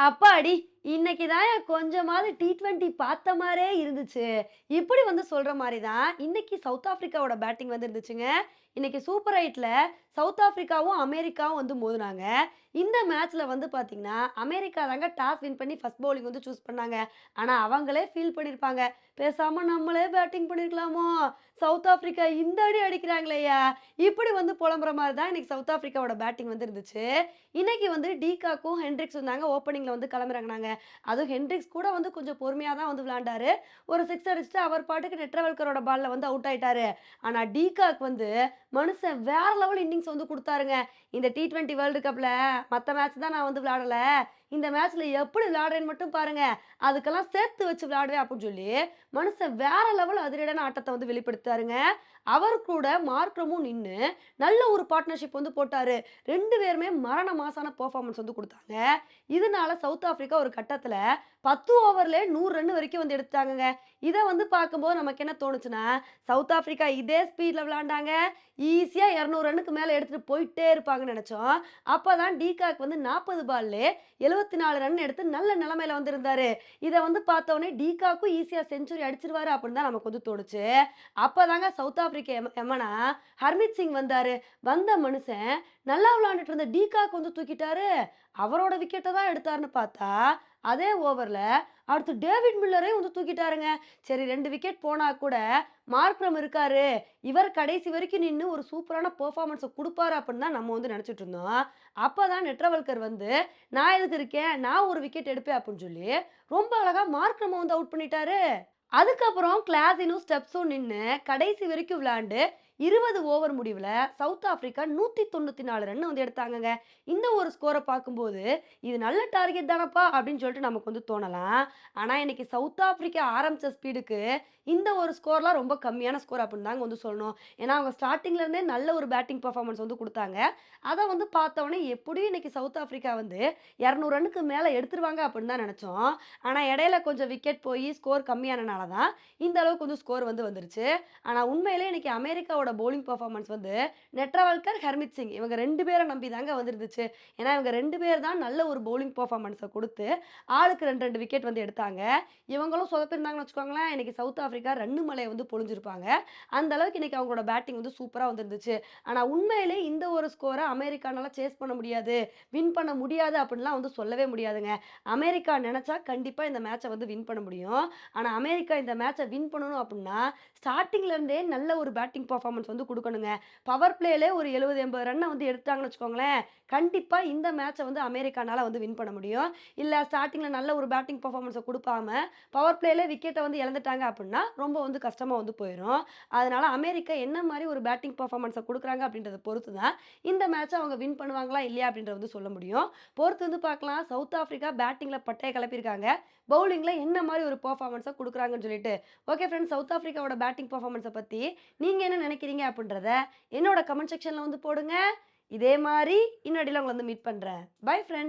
அப்பாடி! இன்னைக்கு தான் கொஞ்சமாவது டி20 பார்த்த மாதிரியே இருந்துச்சு. இப்படி வந்து சொல்கிற மாதிரி தான், இன்னைக்கு சவுத் ஆஃப்ரிக்காவோட பேட்டிங் வந்து இருந்துச்சுங்க. இன்னைக்கு சூப்பர் ஹைட்டில் சவுத் ஆஃப்ரிக்காவும், அமெரிக்காவும் வந்து மோதினாங்க இந்த மேட்ச்சில் வந்து பார்த்தீங்கன்னா, அமெரிக்கா தாங்க டாஸ் வின் பண்ணி ஃபஸ்ட் பவுலிங் வந்து சூஸ் பண்ணாங்க. ஆனால் அவங்களே ஃபீல் பண்ணியிருப்பாங்க. பேசாமல் நம்மளே பேட்டிங் பண்ணியிருக்கலாமோ! சவுத் ஆஃப்ரிக்கா இந்த அடி அடிக்கிறாங்களேயா இப்படி வந்து புலம்புற மாதிரி தான் இன்னைக்கு சவுத் ஆஃப்ரிக்காவோட பேட்டிங் வந்து இருந்துச்சு. இன்னைக்கு வந்து டீகாக்கும், ஹென்ட்ரிக்ஸும் தாங்க ஓப்பனிங்கில் வந்து கிளம்புறாங்கனாங்க அதுவும் ஹென்ட்ரிக்ஸ் கூட வந்து கொஞ்சம் பொறுமையாக தான் வந்து விளாண்டாரு ஒரு சிக்ஸ் அடிச்சுட்டு அவர் பாட்டுக்கு நெட்ரவல்கரோட பால்ல வந்து அவுட் ஆயிட்டாரு. ஆனால் டீகாக் வந்து மனுஷன் வேற லெவல் இன்னிங்ஸ் வந்து கொடுத்தாருங்க. இந்த டி20 வேர்ல்டு கப்பில் மற்ற மேட்ச் தான் நான் வந்து விளாடலை இந்த மேட்ச்ல எப்படி விளையாடுறேன்னு மட்டும் பாருங்க. அதுக்கெல்லாம் சேர்த்து வச்சு விளையாடுவேன் அப்படின்னு சொல்லி, மனுஷன் வேற லெவல் அதிரடியான ஆட்டத்தை வந்து வெளிப்படுத்தாருங்க. அவர் கூட மார்க்ரமும் நின்று நல்ல ஒரு பார்ட்னர்ஷிப் வந்து போட்டாரு. ரெண்டு பேருமே மரண மாசான பர்ஃபார்மன்ஸ் வந்து கொடுத்தாங்க இதனால சவுத் ஆஃப்ரிக்கா ஒரு கட்டத்துல 10 ஓவர்லயே 100 ரன் வரைக்கும் வந்து எடுத்தாங்கங்க இதை வந்து பார்க்கும்போது நமக்கு என்ன தோணுச்சுன்னா, சவுத் ஆஃப்ரிக்கா இதே ஸ்பீட்ல விளையாண்டாங்க. ஈஸியா 200 ரன்னுக்கு மேல எடுத்துட்டு போயிட்டே இருப்பாங்கன்னு நெனச்சோம். அப்பதான் டீகாக் வந்து 40 பால்லயே 74 ரன் எடுத்து நல்ல நிலைமையில வந்து இருந்தாரு. வந்து பார்த்தோன்னே டீகாக்கும் ஈஸியா செஞ்சுரி அடிச்சிருவாரு அப்படின்னு தான் நமக்கு வந்து தோணுச்சு. அப்பதாங்க சவுத் ஆப்பிரிக்கா எம் எமனா ஹர்மீத் சிங் வந்தாரு. வந்த மனுஷன் நல்லா விளையாண்டுட்டு இருந்த டிகாக்கு வந்து தூக்கிட்டாரு. அவரோட விக்கெட்டை தான் எடுத்தாருன்னு பார்த்தா, அதே ஓவரில் அடுத்து டேவிட் மில்லரையும் வந்து தூக்கிட்டாருங்க. சரி ரெண்டு விக்கெட் போனால் கூட மார்க்ரம் இருக்காரு. இவர் கடைசி வரைக்கும் நின்று ஒரு சூப்பரான பெர்ஃபார்மன்ஸ கொடுப்பாரு அப்படின்னு தான் நம்ம வந்து நினச்சிட்டு இருந்தோம். அப்பதான் நெட்ரவல்கர் வந்து, "நான் எதுக்கு இருக்கேன்? நான் ஒரு விக்கெட் எடுப்பேன்" அப்படின்னு சொல்லி, ரொம்ப அழகாக மார்க்ரம வந்து அவுட் பண்ணிட்டாரு. அதுக்கப்புறம் கிளாஸினும், ஸ்டெப்ஸும் நின்று கடைசி வரைக்கும் விளையாண்டு 20 ஓவர் முடிவில் சவுத் ஆஃப்ரிக்கா 194 ரன் வந்து எடுத்தாங்கங்க. இந்த ஒரு ஸ்கோரை பார்க்கும்போது, "இது நல்ல டார்கெட் தானப்பா" அப்படின்னு சொல்லிட்டு நமக்கு வந்து தோணலாம். ஆனால் இன்னைக்கு சவுத் ஆஃப்ரிக்கா ஆரம்பித்த ஸ்பீடுக்கு இந்த ஒரு ஸ்கோர்லாம் ரொம்ப கம்மியான ஸ்கோர் அப்படின்னு தாங்க வந்து சொல்லணும். ஏன்னா அவங்க ஸ்டார்டிங்லேருந்தே நல்ல ஒரு பேட்டிங் பர்ஃபார்மன்ஸ் வந்து கொடுத்தாங்க அதை வந்து பார்த்தோனே எப்படியும் இன்னைக்கு சவுத் ஆஃப்ரிக்கா வந்து 200 ரன்னுக்கு மேலே எடுத்துருவாங்க அப்படின்னு தான் நினச்சோம் ஆனால் இடையில கொஞ்சம் விக்கெட் போய் ஸ்கோர் கம்மியானனால தான் இந்த அளவுக்கு வந்து ஸ்கோர் வந்து வந்துருச்சு. ஆனால் உண்மையிலேயே இன்னைக்கு அமெரிக்காவோட பவுலிங் பெர்ஃபார்மன்ஸ் வந்து நெட்ரவல்கர், ஹர்மித் சிங் இவங்க ரெண்டு பேரை நம்பி தாங்க வந்துருந்துச்சு. ஏன்னா இவங்க ரெண்டு பேர் தான் நல்ல ஒரு பவுலிங் பர்ஃபார்மன்ஸை கொடுத்து ஆளுக்கு 2, 2 விக்கெட் வந்து எடுத்தாங்க. இவங்களும் சொதப்பிருந்தாங்கன்னு வச்சுக்கோங்களேன், இன்னைக்கு சவுத் ஆஃப்ரிக்கா ரெண்டு மலையை வந்து பொழிஞ்சிருப்பாங்க. அந்த அளவுக்கு இன்னைக்கு அவங்களோட பேட்டிங் வந்து சூப்பராக வந்துருந்துச்சு ஆனால் உண்மையிலேயே இந்த ஒரு ஸ்கோரை அமெரிக்கானால சேஸ் பண்ண முடியாது, வின் பண்ண முடியாது அப்படின்லாம் வந்து சொல்லவே முடியாதுங்க. அமெரிக்கா நினச்சா கண்டிப்பாக இந்த மேட்சை வந்து வின் பண்ண முடியும். ஆனால் அமெரிக்கா இந்த மேட்சை வின் பண்ணணும் அப்படின்னா, ஸ்டார்டிங்லேருந்தே நல்ல ஒரு பேட்டிங் பர்ஃபார்மன்ஸ் வந்து கொடுக்கணுங்க பவர் பிளேலயே ஒரு எழுபது எண்பது ரன்னை வந்து எடுத்தாங்கன்னு வச்சுக்கோங்களேன், கண்டிப்பாக இந்த மேட்சை வந்து அமெரிக்கானால வந்து வின் பண்ண முடியும். இல்லை ஸ்டார்டிங்கில் நல்ல ஒரு பேட்டிங் பர்ஃபார்மன்ஸை கொடுப்பாம பவர் பிளேலயே விக்கெட்ட வந்து இழந்துட்டாங்க அப்படின்னா, ரொம்ப வந்து கஷ்டமாக வந்து போயிடும் அதனால் அமெரிக்கா என்ன மாதிரி ஒரு பேட்டிங் பர்ஃபார்மன்ஸை கொடுக்குறாங்க அப்படின்றத பொறுத்து தான், இந்த மேட்சை அவங்க வின் பண்ணுவாங்களா, இல்லையா அப்படின்றத வந்து சொல்ல முடியும். பொறுத்து வந்து பார்க்கலாம். சவுத் ஆஃப்ரிக்கா பேட்டிங்கில் பட்டையை கிளப்பியிருக்காங்க பவுலிங்ல என்ன மாதிரி ஒரு பெர்ஃபார்மன்ஸ அப்படின்னு சொல்லிட்டு. ஓகே ஃப்ரெண்ட்ஸ் சவுத் ஆஃப்ரிக்காவோட பேட்டிங் பர்ஃபார்மன்ஸை பத்தி நீங்க என்ன நினைக்கிறீங்க அப்படின்றத என்னோட கமெண்ட் செக்ஷன்ல வந்து போடுங்க. இதே மாதிரி இன்னடியில் உங்களை வந்து மீட் பண்றேன். Bye friends.